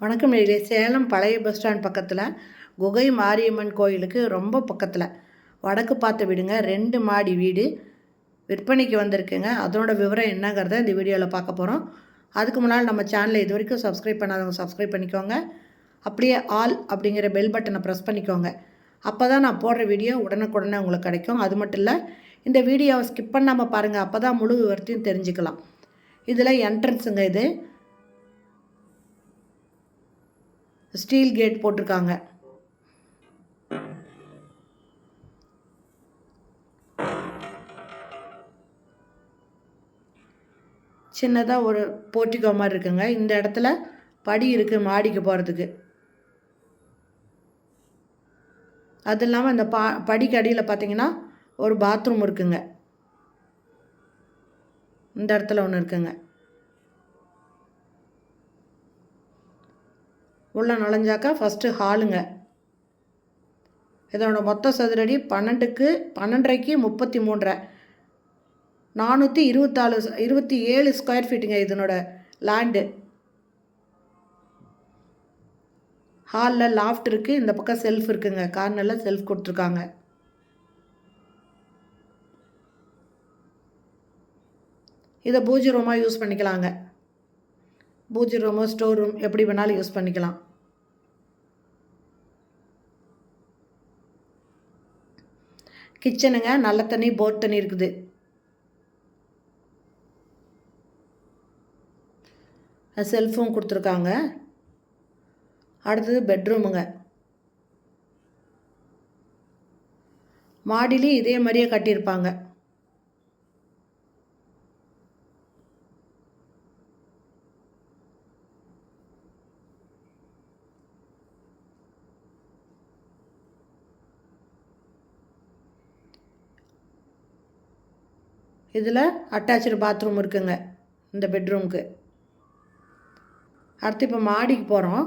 வணக்கம் நேயர்களே சேலம் பழைய பஸ் ஸ்டாண்ட் பக்கத்தில் குகை மாரியம்மன் கோயிலுக்கு ரொம்ப பக்கத்தில். வடக்கு பார்த்த வீடுங்க ரெண்டு மாடி வீடு. விற்பனைக்கு வந்திருக்குங்க. அதோட விவரம் என்னங்கிறத இந்த வீடியோவில் பார்க்க போகிறோம் அதுக்கு முன்னால் நம்ம சேனலை இது வரைக்கும் சப்ஸ்கிரைப் பண்ணாதவங்க சப்ஸ்கிரைப் பண்ணிக்கோங்க. அப்படியே ஆல் அப்படிங்கிற பெல் பட்டனை ப்ரெஸ் பண்ணிக்கோங்க. அப்போ தான் நான் போடுற வீடியோ உடனுக்குடனே உங்களுக்கு கிடைக்கும். அது மட்டும் இல்லை இந்த வீடியோவை ஸ்கிப் பண்ணாமல் பாருங்கள் அப்போ தான் முழு விவரத்தையும் தெரிஞ்சுக்கலாம். இதில் என்ட்ரன்ஸுங்க இது. ஸ்டீல் கேட் போட்டிருக்காங்க. சின்னதாக ஒரு போர்ட்டிகோ மாதிரி இருக்குங்க. இந்த இடத்துல படி இருக்குது மாடிக்கு போகிறதுக்கு அது இல்லாமல் இந்த பா படிக்கு அடியில் பார்த்தீங்கன்னா ஒரு பாத்ரூம் இருக்குங்க. இந்த இடத்துல ஒன்று இருக்குங்க. உள்ளே நுழைஞ்சாக்கா ஃபஸ்ட்டு ஹாலுங்க இதோட மொத்த சதுரடி பன்னெண்டுக்கு பன்னெண்டரைக்கு முப்பத்தி மூன்றரை நானூற்றி இருபத்தாலு இருபத்தி ஏழு ஸ்கொயர் ஃபீட்டுங்க இதனோட லேண்டு ஹாலில் லாஃப்ட் இருக்குது இந்த பக்கம் செல்ஃப் இருக்குங்க. கார்னரில் செல்ஃப் கொடுத்துருக்காங்க. இதை பூஜை ரூமாக யூஸ் பண்ணிக்கலாங்க. பூஜை ரூமோ ஸ்டோர் ரூம் எப்படி வேணாலும் யூஸ் பண்ணிக்கலாம். கிச்சனுங்க நல்ல தண்ணி போட் தண்ணி இருக்குது. செல்ஃபும் கொடுத்துருக்காங்க. அடுத்தது பெட்ரூமுங்க மாடிலையும் இதே மாதிரியே கட்டியிருப்பாங்க. இதில் அட்டாச்சு பாத்ரூம் இருக்குங்க இந்த பெட்ரூமுக்கு அடுத்து இப்போ மாடிக்கு போகிறோம்.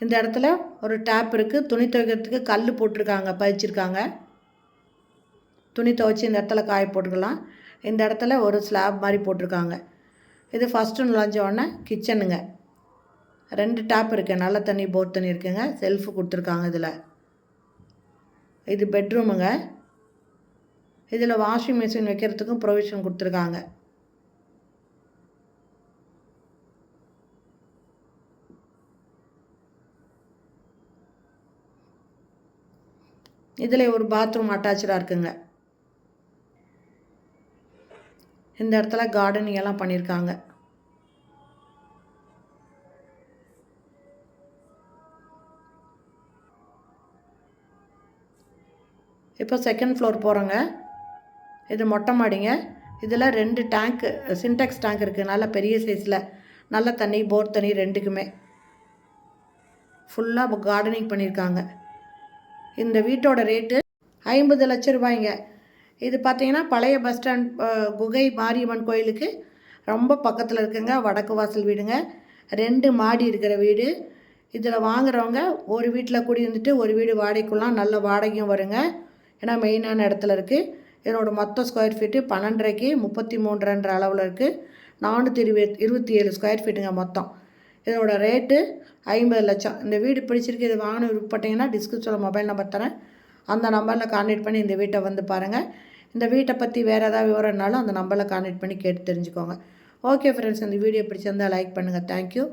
இந்த இடத்துல ஒரு டேப் இருக்குது துணி துவைக்கிறதுக்கு கல் போட்டிருக்காங்க பதிச்சிருக்காங்க துணி துவைச்சி இந்த இடத்துல காய போட்டுக்கலாம். இந்த இடத்துல ஒரு ஸ்லாப் மாதிரி போட்டிருக்காங்க. இது ஃபஸ்ட்டு நுழைஞ்ச உடனே கிச்சனுங்க ரெண்டு டேப் இருக்குது நல்ல தண்ணி போர் தண்ணி இருக்குங்க. செல்ஃபு கொடுத்துருக்காங்க இதில். இது பெட்ரூமுங்க இதில் வாஷிங் மிஷின் வைக்கிறதுக்கும் ப்ரொவிஷன் கொடுத்துருக்காங்க. இதில் ஒரு பாத்ரூம் அட்டாச்சாக இருக்குங்க. இந்த இடத்துல கார்டனிங் எல்லாம் பண்ணியிருக்காங்க. இப்போ செகண்ட் ஃப்ளோர் போகிறோங்க இது மொட்டை மாடிங்க. இதில் ரெண்டு டேங்க்கு சின்டெக்ஸ் டேங்க் இருக்குது நல்ல பெரிய சைஸில் நல்ல தண்ணி போர் தண்ணி ரெண்டுக்குமே. ஃபுல்லாக கார்டனிங் பண்ணியிருக்காங்க. இந்த வீட்டோட ரேட்டு ஐம்பது லட்ச ரூபாய்ங்க. இது பார்த்தீங்கன்னா பழைய பஸ் ஸ்டாண்ட் குகை மாரியம்மன் கோயிலுக்கு ரொம்ப பக்கத்தில் இருக்குங்க வடக்கு வாசல் வீடுங்க. ரெண்டு மாடி இருக்கிற வீடு. இதில் வாங்குறவங்க ஒரு வீட்டில் குடி இருந்துட்டு ஒரு வீடு வாடகைக்குலாம் நல்ல வாடகையும் வருங்க. ஏன்னா மெயினான இடத்துல இருக்குது இதனோட மொத்த ஸ்கொயர் ஃபீட்டு பன்னெண்டரைக்கு முப்பத்தி மூன்றுன்ற அளவில் இருக்குது நானூற்றி இருபத் இருபத்தி ஏழு ஸ்கொயர் ஃபீட்டுங்க மொத்தம். இதனோட ரேட்டு ஐம்பது லட்சம். இந்த வீடு பிடிச்சிருக்கு இது வாங்கணும் விருப்பப்பட்டீங்கன்னா டிஸ்கிரிப்ஷனில் மொபைல் நம்பர் தரேன். அந்த நம்பரில் கான்டெக்ட் பண்ணி இந்த வீட்டை வந்து பாருங்கள் இந்த வீட்டை பற்றி வேறு ஏதாவது விவரம்னாலும் அந்த நம்பரில் கான்டெக்ட் பண்ணி கேட்டு தெரிஞ்சுக்கோங்க. ஓகே ஃப்ரெண்ட்ஸ் இந்த வீடியோ பிடிச்சிருந்தால் லைக் பண்ணுங்கள் தேங்க்யூ